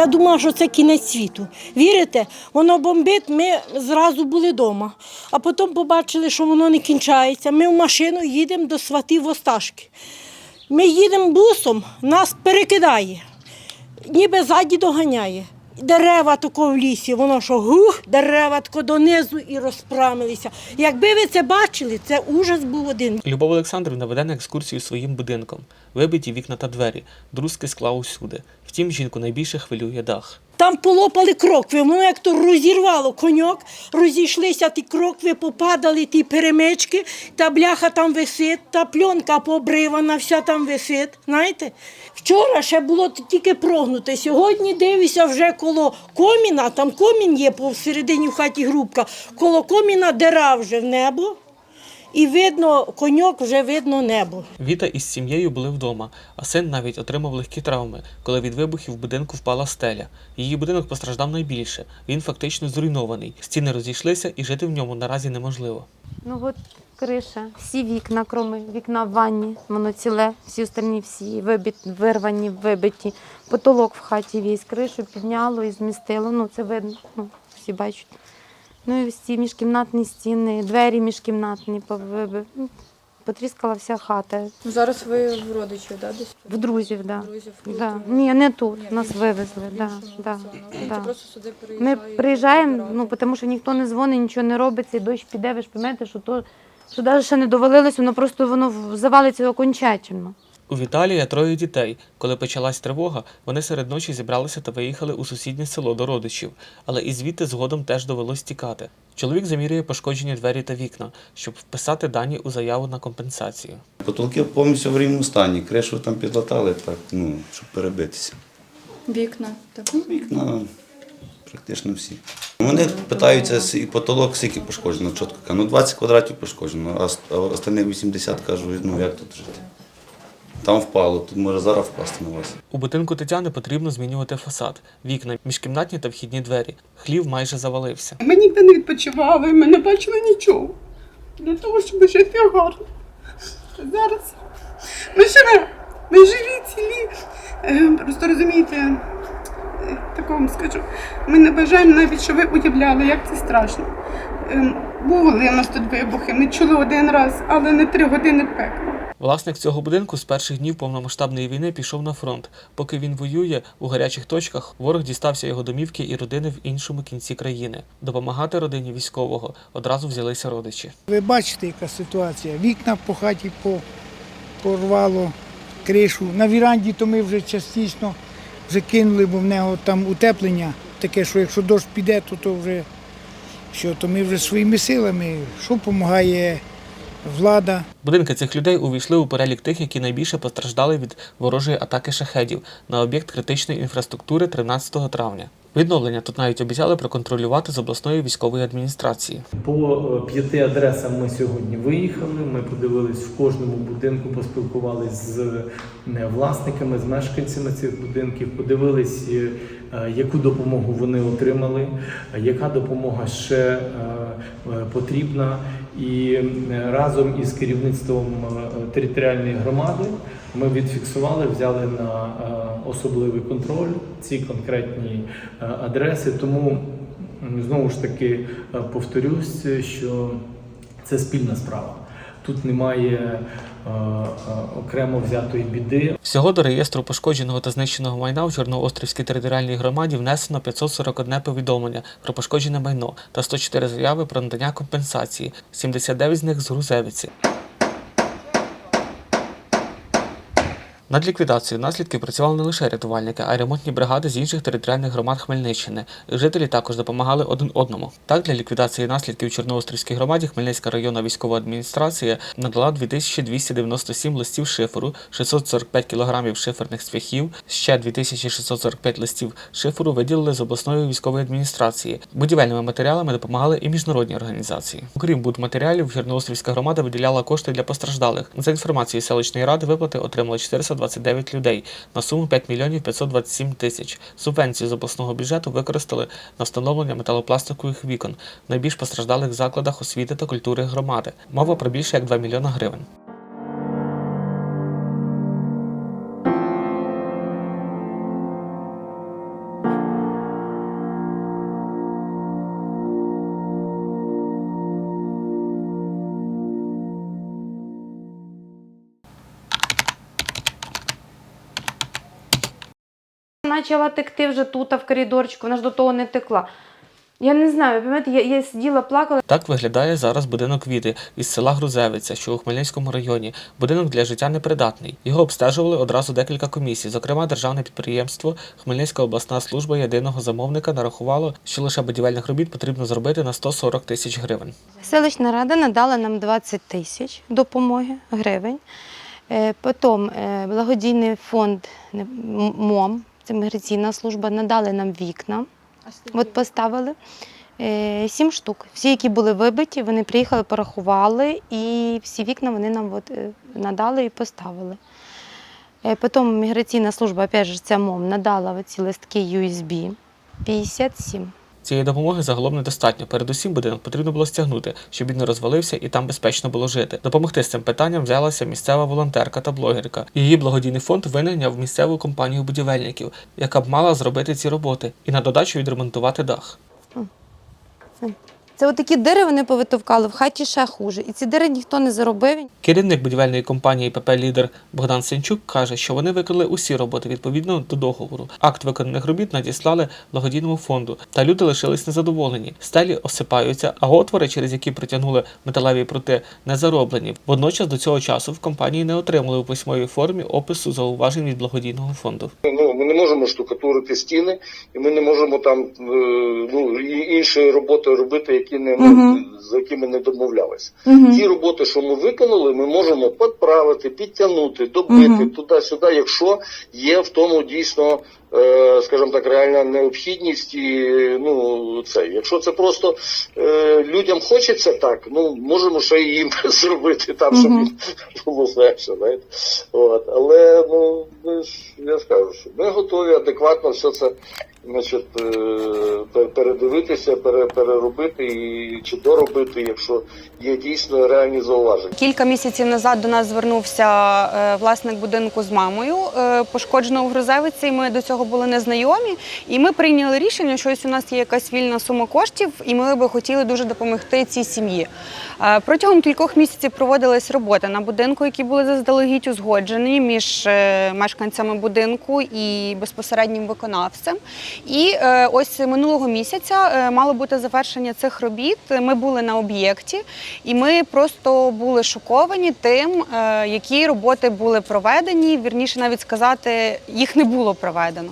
Я думала, що це кінець світу. Вірите? Воно бомбить, ми зразу були вдома. А потім побачили, що воно не кінчається. Ми в машину їдемо до сватів Осташки. Ми їдемо бусом, нас перекидає, ніби ззаді доганяє. Дерева тако в лісі, воно що гух, дерева тако донизу і розпрамилися. Якби ви це бачили, це ужас був один. Любов Олександрівна веде на екскурсію своїм будинком. Вибиті вікна та двері, друзки скла усюди. Втім, жінку найбільше хвилює дах. Там полопали крокви, воно як то розірвало коньок, розійшлися ті крокви, попадали ті перемички, та бляха там висить, та пленка пообривана, вся там висить. Знаєте? Вчора ще було тільки прогнуте. Сьогодні дивлюся вже коло коміна, там комін є посередині в хаті грубка, коло коміна дира вже в небо. І видно, коньок вже видно небо. Віта із сім'єю були вдома, а син навіть отримав легкі травми, коли від вибухів в будинку впала стеля. Її будинок постраждав найбільше. Він фактично зруйнований. Стіни розійшлися, і жити в ньому наразі неможливо. Ну от криша, всі вікна, кроме вікна в ванні, воно ціле, всі остальні всі вибит, вирвані, вибиті. Потолок в хаті весь, кришу підняло і змістило. Ну це видно, ну, всі бачать. Ну і всі міжкімнатні стіни, двері міжкімнатні повибив. Ну, Потріскала вся хата. Ну, Зараз ви в родичів, да, десь? В друзів, да. Друзів, Да. Ні, не тут. Ні, Нас вивезли. Да, да. Ну, да. Просто сюди Ми приїжджаємо, ну тому що ніхто не дзвонить, нічого не робиться, і дощ піде, ви ж пам'ятаєте, що то що навіть ще не довалилось, воно просто воно завалиться окончательно. У Віталія троє дітей. Коли почалась тривога, вони серед ночі зібралися та виїхали у сусіднє село до родичів, але і звідти згодом теж довелось тікати. Чоловік замірює пошкоджені двері та вікна, щоб вписати дані у заяву на компенсацію. Потолки повністю в рівному стані. Кришу там підлатали, так, ну, щоб перебитися. Вікна. Так. Вікна практично всі. Вони питаються, і потолок скільки пошкоджено, чітко кажу, ну 20 квадратів пошкоджено, а ост- останні 80 кажу, ну як тут жити. Там впало, тут може зараз впасти на вас. У будинку Тетяни потрібно змінювати фасад, вікна, міжкімнатні та вхідні двері. Хлів майже завалився. Ми ніде не відпочивали, ми не бачили нічого. Для того, щоб жити гарно. Зараз ми живемо, ми живі цілі. Е, Просто розумієте, е, такому скажу, ми не бажаємо навіть, щоб ви уявляли, як це страшно. Е, Були у нас тут вибухи, ми чули один раз, але не три години пекла. Власник цього будинку з перших днів повномасштабної війни пішов на фронт. Поки він воює у гарячих точках, ворог дістався його домівки і родини в іншому кінці країни. Допомагати родині військового одразу взялися родичі. Ви бачите, яка ситуація. Вікна по хаті порвало, кришу. На віранді то ми вже частісно вже кинули, бо в нього там утеплення таке, що якщо дощ піде, то, то вже що, то ми вже своїми силами, що допомагає влада. Будинки цих людей увійшли у перелік тих, які найбільше постраждали від ворожої атаки шахедів на об'єкт критичної інфраструктури 13 травня. Відновлення тут навіть обіцяли проконтролювати з обласної військової адміністрації. По е, п'яти адресам ми сьогодні виїхали. Ми подивились в кожному будинку, поспілкувалися з е, власниками, з мешканцями цих будинків, подивились, е, яку допомогу вони отримали, яка допомога ще потрібна. І разом із керівництвом е, територіальної громади ми відфіксували, взяли на е, особливий контроль ці конкретні е, адреси. Тому Знову ж таки повторюсь, що це спільна справа. Тут немає окремо взятої біди. Всього до реєстру пошкодженого та знищеного майна у Чорноострівській територіальній громаді внесено 541 повідомлення про пошкоджене майно та 104 заяви про надання компенсації, 79 з них з Грузевиці. Над ліквідацією наслідків працювали не лише рятувальники, а й ремонтні бригади з інших територіальних громад Хмельниччини. Жителі також допомагали один одному. Так, для ліквідації наслідків Чорноострівській громаді Хмельницька районна військова адміністрація надала 2297 листів шиферу, 645 кілограмів шиферних цвяхів, ще 2645 листів шиферу виділили з обласної військової адміністрації. Будівельними матеріалами допомагали і міжнародні організації. Окрім будматеріалів, Чорноострівська громада виділяла кошти для постраждалих. За інформацією селищної ради, виплати отримали 429 людей на суму 5 мільйонів 527 тисяч. Субвенцію з обласного бюджету використали на встановлення металопластикових вікон в найбільш постраждалих закладах освіти та культури громади. Мова про більше як 2 мільйона гривень. Почала текти вже тут, а в коридорчику, вона ж до того не текла. Я не знаю, ви пам'ятаєте, я, я сиділа, плакала. Так виглядає зараз будинок Віти із села Грузевиця, що у Хмельницькому районі. Будинок для життя непридатний. Його обстежували одразу декілька комісій. Зокрема, державне підприємство Хмельницька обласна служба єдиного замовника нарахувало, що лише будівельних робіт потрібно зробити на 140 тисяч гривень. Селищна рада надала нам 20 тисяч допомоги гривень. Е, Потім е, благодійний фонд не, МОМ, міграційна служба, надали нам вікна. От поставили е, сім штук. Всі, які були вибиті, вони приїхали, порахували, і всі вікна вони нам от, е, надали і поставили. Е, Потім міграційна служба, опять же, ця МОМ, надала ці листки USB 57. Цієї допомоги загалом недостатньо. Передусім будинок потрібно було стягнути, щоб він не розвалився і там безпечно було жити. Допомогти з цим питанням взялася місцева волонтерка та блогерка. Її благодійний фонд винайняв місцеву компанію будівельників, яка б мала зробити ці роботи і на додачу відремонтувати дах. Це отакі дири вони повитовкали, в хаті ще хуже. І ці дири ніхто не заробив. Керівник будівельної компанії ПП Лідер Богдан Сенчук каже, що вони виконали усі роботи відповідно до договору. Акт виконаних робіт надіслали благодійному фонду, та люди лишились незадоволені. Стелі осипаються, а отвори, через які притягнули металеві прути, не зароблені. Водночас до цього часу в компанії не отримали у письмовій формі опису зауважень від благодійного фонду. Ну, ми не можемо штукатурити стіни, і ми не можемо там е, ну, і інші роботи робити, які не ми, за якими не домовлялися. Ті роботи, що ми виконали, ми можемо підправити, підтягнути, добити туди-сюди, якщо є в тому дійсно, скажімо так, реальна необхідність і ну це. Якщо це просто е, людям хочеться так, ну можемо ще і їм зробити там, щоб їм було легше, знаєте. От. Але ну ми ж я скажу, що ми готові адекватно все це значить, е, передивитися, пере, переробити і чи доробити, якщо є дійсно реальні зауваження. Кілька місяців назад до нас звернувся е, власник будинку з мамою, е, пошкодженого в Грузевиці. і Ми до цього були незнайомі. І ми прийняли рішення, що ось у нас є якась вільна сума коштів, і ми би хотіли дуже допомогти цій сім'ї. Е, Протягом кількох місяців проводилась робота на будинку, які були заздалегідь узгоджені між е, мешканцями будинку і безпосереднім виконавцем. І е, ось минулого місяця мало бути завершення цих робіт. Ми були на об'єкті, і ми просто були шоковані тим, які роботи були проведені. Вірніше навіть сказати, їх не було проведено.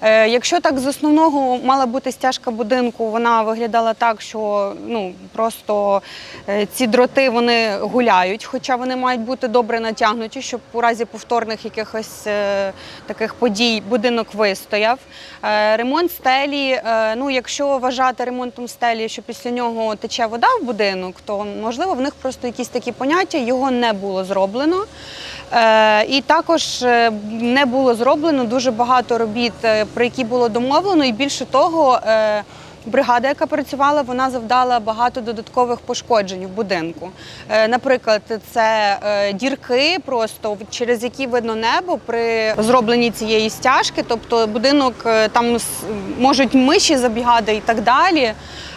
Е, Якщо так з основного мала бути стяжка будинку, вона виглядала так, що ну просто е, ці дроти вони гуляють, хоча вони мають бути добре натягнуті, щоб у разі повторних якихось е, таких подій будинок вистояв. Ремонт стелі. Ну, якщо вважати ремонтом стелі, що після нього тече вода в будинок, то можливо в них просто якісь такі поняття його не було зроблено. І також не було зроблено дуже багато робіт, е, про які було домовлено, і більше того. е, Бригада, яка працювала, вона завдала багато додаткових пошкоджень в будинку. Е, Наприклад, це дірки, просто через які видно небо при зробленні цієї стяжки. Тобто будинок там можуть миші забігати і так далі.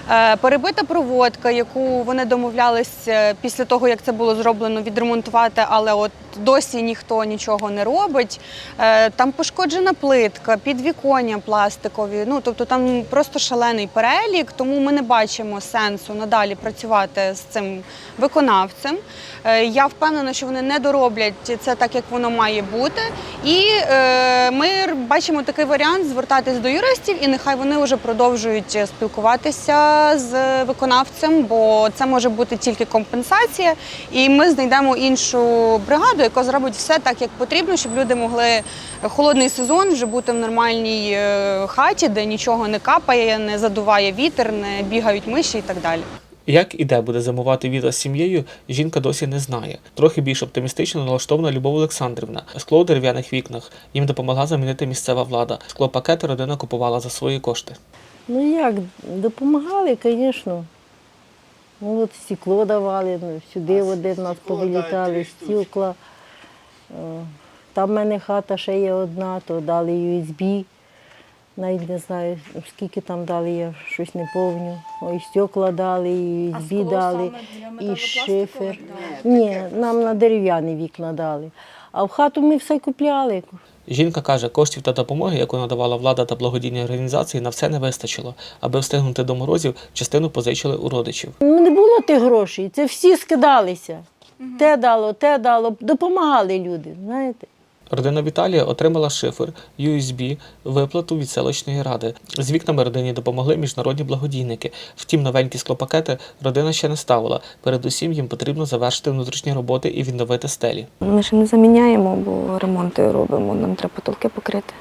Е, Перебита проводка, яку вони домовлялись е, після того, як це було зроблено, відремонтувати, але от досі ніхто нічого не робить. Е, Там пошкоджена плитка, підвіконня пластикові. Ну тобто там просто шалений перелік, тому ми не бачимо сенсу надалі працювати з цим виконавцем. Я впевнена, що вони не дороблять це так, як воно має бути. І ми бачимо такий варіант звертатись до юристів, і нехай вони вже продовжують спілкуватися з виконавцем, бо це може бути тільки компенсація. І ми знайдемо іншу бригаду, яка зробить все так, як потрібно, щоб люди могли холодний сезон вже бути в нормальній е, хаті, де нічого не капає, не задуває вітер, не бігають миші і так далі. Як і де буде зимувати Віта з сім'єю, жінка досі не знає. Трохи більш оптимістично налаштована Любов Олександрівна. Скло у дерев'яних вікнах їм допомогла замінити місцева влада. Склопакети родина купувала за свої кошти. Ну як, допомагали, звісно. Ну, от стекло давали, ну, сюди води в нас повилітали, стекла. Е, Там в мене хата ще є одна, то дали USB. Навіть не знаю, скільки там дали, я щось не пам'ятаю. Ой, стекла дали, і USB дали, і шифер. Ні, нам на дерев'яні вікна дали. А в хату ми все купляли. Жінка каже, коштів та допомоги, яку надавала влада та благодійні організації, на все не вистачило. Аби встигнути до морозів, частину позичили у родичів. Ну, не було тих грошей, це всі скидалися. Те дало, те дало, допомагали люди, знаєте. Родина Віталія отримала шифер, USB, виплату від селищної ради. З вікнами родині допомогли міжнародні благодійники. Втім, новенькі склопакети родина ще не ставила. Передусім їм потрібно завершити внутрішні роботи і відновити стелі. Ми ще не заміняємо, бо ремонти робимо, нам треба потолки покрити.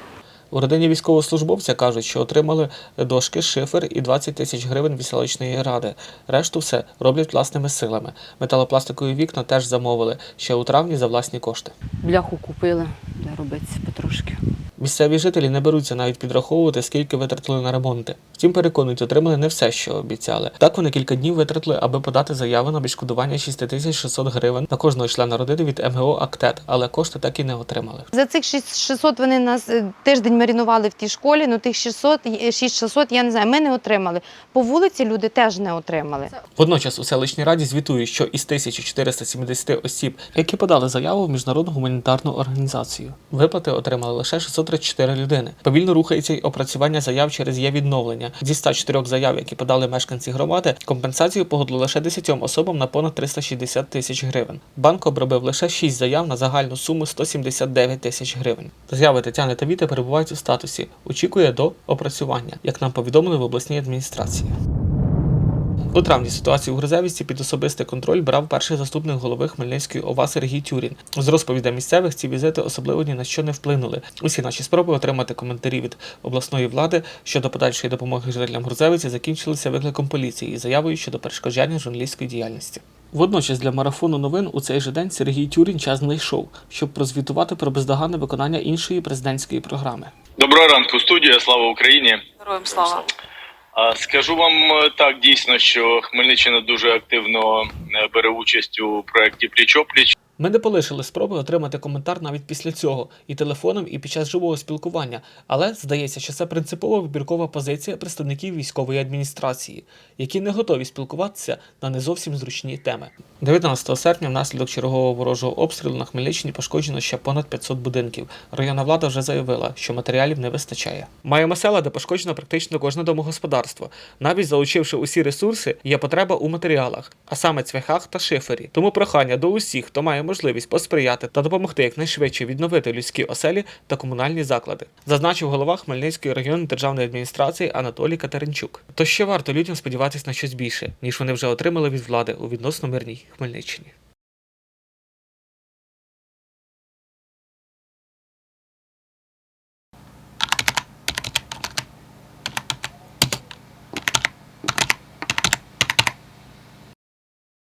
У родині військовослужбовця кажуть, що отримали дошки, шифер і 20 тисяч гривень від селищної ради. Решту все роблять власними силами. Металопластикові вікна теж замовили ще у травні за власні кошти. Бляху купили, де робиться потрошки. Місцеві жителі не беруться навіть підраховувати, скільки витратили на ремонти. Втім, переконують, отримали не все, що обіцяли. Так вони кілька днів витратили, аби подати заяву на відшкодування 6600 гривень на кожного члена родини від МГО «Актет», але кошти так і не отримали. За цих 600 вони нас е, тиждень марінували в тій школі, ну тих 600, е, 6600, я не знаю, ми не отримали. По вулиці люди теж не отримали. Водночас у селищній раді звітують, що із 1470 осіб, які подали заяву в міжнародну гуманітарну організацію, виплати отримали лише 634 людини. Повільно рухається й опрацювання заяв через є відновлення. Зі 104 заяв, які подали мешканці громади, компенсацію погодили лише 10 особам на понад 360 тисяч гривень. Банк обробив лише 6 заяв на загальну суму 179 тисяч гривень. Заяви Тетяни та Віти перебувають у статусі. Очікує до опрацювання, як нам повідомили в обласній адміністрації. У травні ситуацію у Грозевісті під особистий контроль брав перший заступник голови Хмельницької ОВА Сергій Тюрін. З розповідей місцевих ці візити особливо ні на що не вплинули. Усі наші спроби отримати коментарі від обласної влади щодо подальшої допомоги жителям Грузевиці закінчилися викликом поліції і заявою щодо перешкоджання журналістської діяльності. Водночас для марафону новин у цей же день Сергій Тюрін час знайшов, щоб прозвітувати про бездоганне виконання іншої президентської програми. Доброго ранку, студія. Слава Україні. Героям слава. Скажу вам е, так, дійсно, що Хмельниччина дуже активно е, бере участь у проєкті Пліч-опліч. Ми не полишили спроби отримати коментар навіть після цього, і телефоном, і під час живого спілкування. Але здається, що це принципова вибіркова позиція представників військової адміністрації, які не готові спілкуватися на не зовсім зручні теми. 19 серпня, внаслідок чергового ворожого обстрілу на Хмельниччині пошкоджено ще понад 500 будинків. Районна влада вже заявила, що матеріалів не вистачає. Маємо села, де пошкоджено практично кожне домогосподарство. Навіть залучивши усі ресурси, є потреба у матеріалах, а саме цвяхах та шифері. Тому прохання до усіх, хто має можливість посприяти та допомогти якнайшвидше відновити людські оселі та комунальні заклади, зазначив голова Хмельницької районної державної адміністрації Анатолій Катеринчук. То ще варто людям сподіватися на щось більше, ніж вони вже отримали від влади у відносно мирній Хмельниччині.